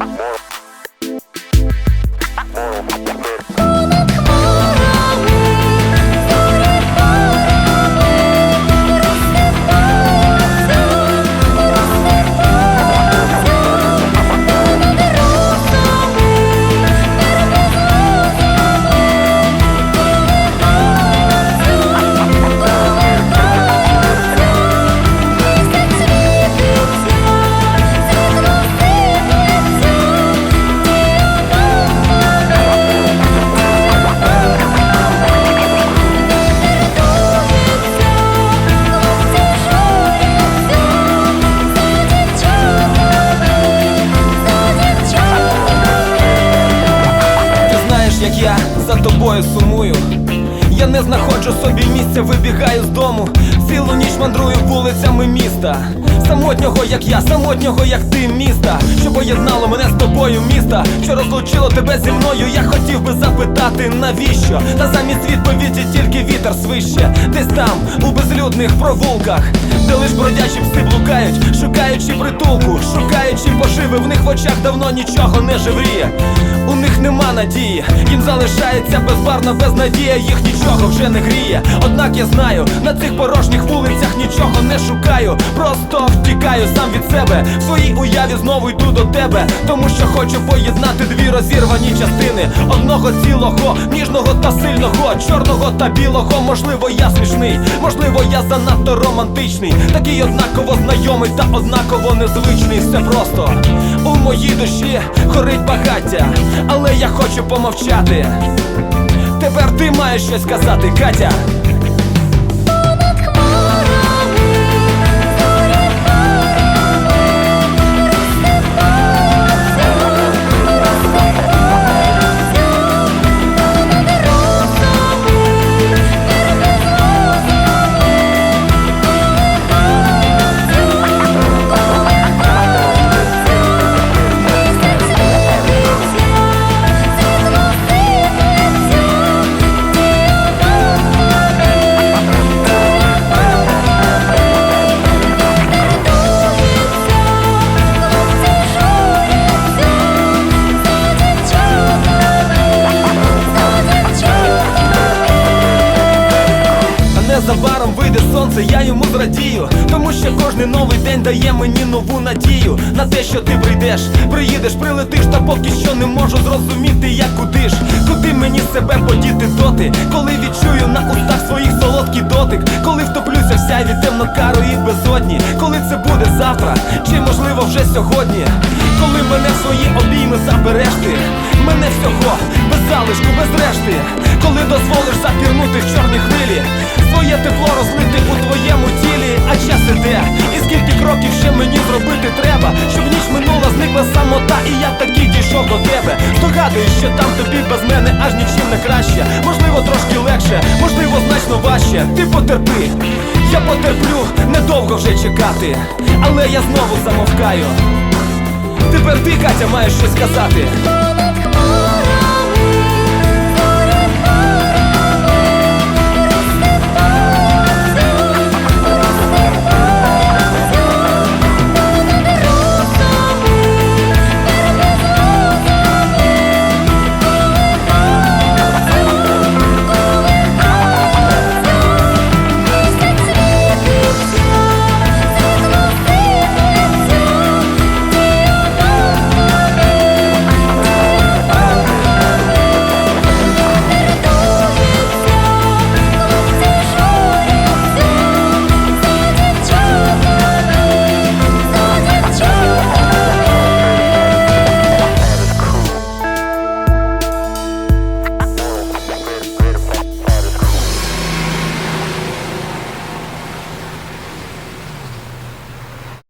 Ha ha! Тобою сумую. Я не знаходжу собі місця, вибігаю з дому. Цілу ніч мандрую вулицями міста. Самотнього, як я, самотнього, як ти, міста, що поєднало мене з тобою, міста, що розлучило тебе зі мною. Я хотів би запитати, навіщо? Та замість відповіді тільки вітер свище. Десь там, у безлюдних провулках, де лиш бродячі пси блукають, шукаючи притулку, шукаючи поживи, в них в очах давно нічого не живріє. У них нема надії, їм залишається безбарна безнадія, їх нічого вже не гріє. Однак я знаю, на цих порожніх вулицях нічого не шукаю. Просто втікаю сам від себе. В своїй уяві знову йду до тебе, тому що хочу поєднати дві розірвані частини одного цілого, ніжного та сильного, чорного та білого. Можливо, я смішний, можливо, я занадто романтичний, такий однаково знайомий та однаково незвичний. Все просто у моїй душі горить багаття, але я хочу помовчати. Тепер ти маєш щось сказати, Катя. Сонце, я йому зрадію, тому що кожний новий день дає мені нову надію на те, що ти прийдеш, приїдеш, прилетиш, та поки що не можу зрозуміти, як куди ж, куди мені себе подіти доти, коли відчую на устах своїх солодкий дотик, коли втоплюся в сяйві темнокарої безодні, коли це буде завтра, чи можливо вже сьогодні, коли мене в свої обійми забереш ти, мене всього без залишку, без решти, коли дозволиш запірнути в чорні хвилі, своє тепло розлити у твоєму тілі, а час іде, і скільки кроків ще мені зробити треба, щоб ніч минула, зникла самота, і я таки дійшов до тебе. Здогадуюсь, що там тобі без мене аж нічим не краще. Можливо, трошки легше, можливо, значно важче. Ти потерпи, я потерплю, недовго вже чекати, але я знову замовкаю. Тепер ти, Катя, маєш щось сказати.